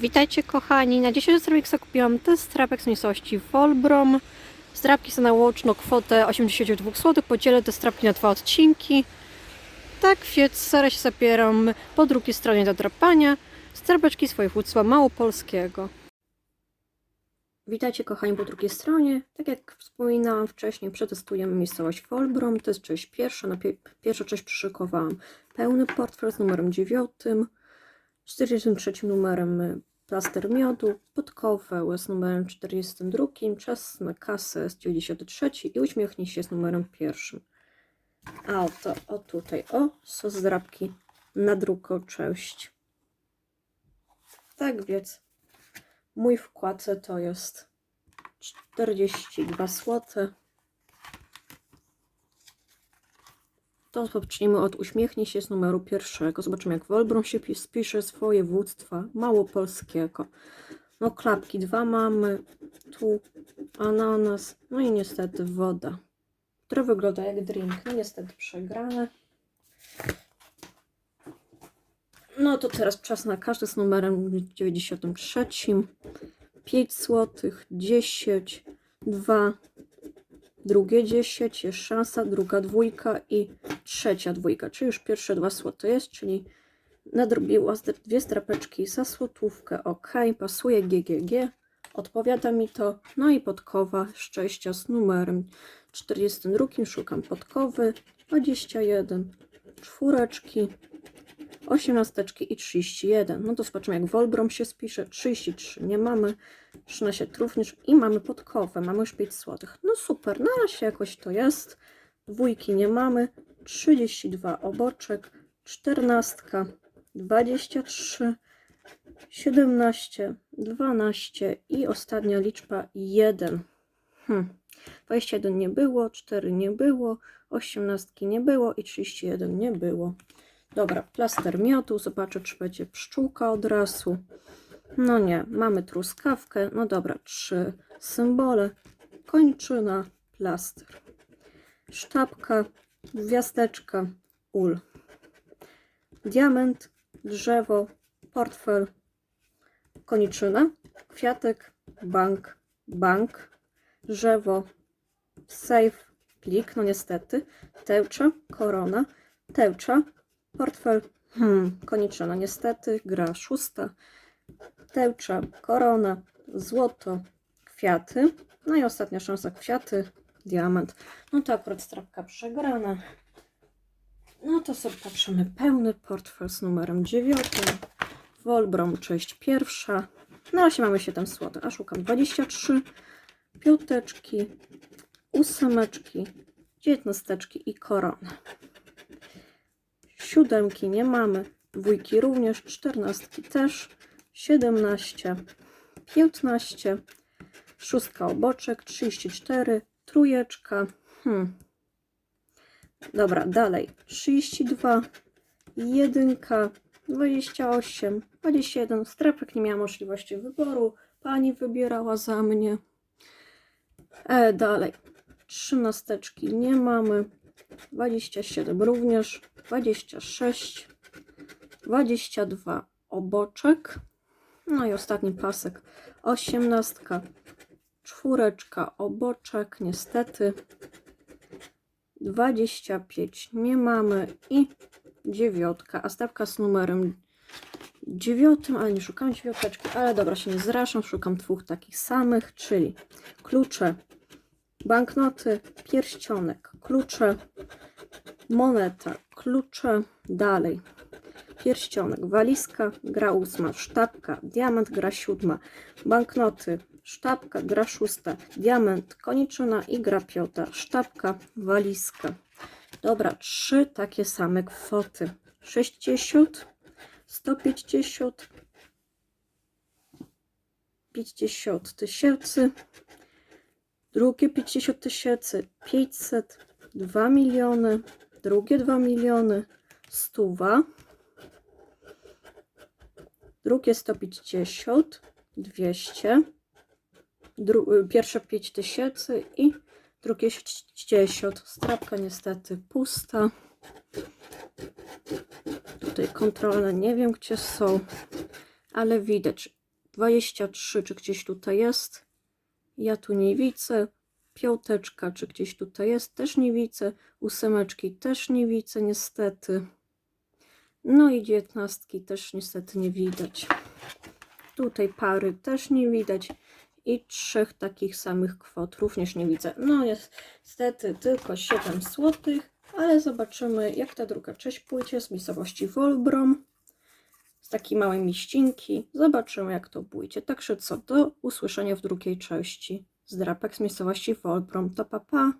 Witajcie kochani, na 10 Starbucksa kupiłam test strapek z miejscowości Wolbrom. Strapki są na łączną kwotę 82 zł, podzielę te strapki na dwa odcinki. Tak więc starę się zabieram po drugiej stronie do drapania strapeczki z województwa małopolskiego. Witajcie kochani po drugiej stronie. Tak jak wspominałam wcześniej, przetestujemy miejscowość Wolbrom. To jest część pierwsza. Na pie pierwszą część przyszykowałam pełny portfel z numerem 9. 43 numerem plaster miodu, podkowę z numerem 42, czas na kasę z 93 i uśmiechnij się z numerem pierwszym. A oto, o tutaj, o, sos z na drugą część. Tak więc mój wkład to jest 42 zł. To zacznijmy od uśmiechnij się z numeru pierwszego. Zobaczymy, jak Wolbrom się pis- spisze z województwa małopolskiego. No, klapki dwa mamy. Tu ananas. No i niestety woda, która wygląda jak drink. No niestety przegrane. No to teraz czas na każdy z numerem 93. 5 zł, 10, 2, drugie 10, jest szansa, druga dwójka i trzecia dwójka, czyli już pierwsze dwa złote jest, czyli nadrobiła dwie strapeczki za złotówkę, ok, pasuje GGG, odpowiada mi to, no i podkowa szczęścia z numerem 42, szukam podkowy, 21, czwóreczki, osiemnasteczki i 31. No to zobaczymy jak Wolbrom się spisze. 33 nie mamy, 13 również i mamy podkowę, mamy już 5 złotych. No super, na razie jakoś to jest. Dwójki nie mamy, 32 oboczek, 14, 23, 17, 12 i ostatnia liczba 1. Hmm. 21 nie było, 4 nie było, 18 nie było i 31 nie było. Dobra, plaster miodu, zobaczę czy będzie pszczółka od razu. No nie, mamy truskawkę, no dobra, trzy symbole, kończyna, plaster, sztabka, gwiazdeczka, ul, diament, drzewo, portfel, koniczyna, kwiatek, bank, bank, drzewo, safe, plik, no niestety, tełcza, korona, tełcza, portfel, hmm, koniczyna, niestety, gra szósta, tełcza, korona, złoto, kwiaty, no i ostatnia szansa, kwiaty, diament. No to akurat strapka przegrana. No to sobie patrzymy, pełny portfel z numerem 9, Wolbrom, część pierwsza, na razie mamy 7 zł, a szukam 23, piąteczki, ósemeczki, dziewiętnasteczki i korona. Siódemki nie mamy, dwójki również, czternastki też, 17, 15, szóstka oboczek, 34, trójeczka, hmm. Dobra, dalej, 32, jedynka, 28, 21, strapek nie miała możliwości wyboru, pani wybierała za mnie. E, dalej, trzynasteczki nie mamy, 27 również, 26, 22 oboczek, no i ostatni pasek, osiemnastka, czwóreczka oboczek, niestety, 25 nie mamy i dziewiątka, a stawka z numerem dziewiątym, ale nie szukam dziewiąteczki, ale dobra, się nie zraszam, szukam dwóch takich samych, czyli klucze, banknoty, pierścionek, klucze, moneta, klucze, dalej, pierścionek, walizka, gra ósma, sztabka, diament, gra siódma, banknoty, sztabka, gra szósta, diament, koniczyna i gra piąta, sztabka, walizka. Dobra, trzy takie same kwoty. 60, 150, 50 tysięcy, drugie 50 tysięcy, 500, 2 miliony, drugie 2 miliony, stuwa, drugie 150, 200, dru- pierwsze 5000 i drugie 60. Strapka niestety pusta. Tutaj kontrolne nie wiem gdzie są, ale widać 23, czy gdzieś tutaj jest? Ja tu nie widzę. Piąteczka, czy gdzieś tutaj jest? Też nie widzę. Ósemeczki też nie widzę, niestety. No i dziewiętnastki też niestety nie widać. Tutaj pary też nie widać. I trzech takich samych kwot również nie widzę. No niestety tylko 7 zł, ale zobaczymy jak ta druga część pójdzie z miejscowości Wolbrom. Z takiej małej miścinki. Zobaczymy jak to pójdzie. Także co, do usłyszenia w drugiej części. Z drapek z miejscowości Wolbrom. To papa. Pa.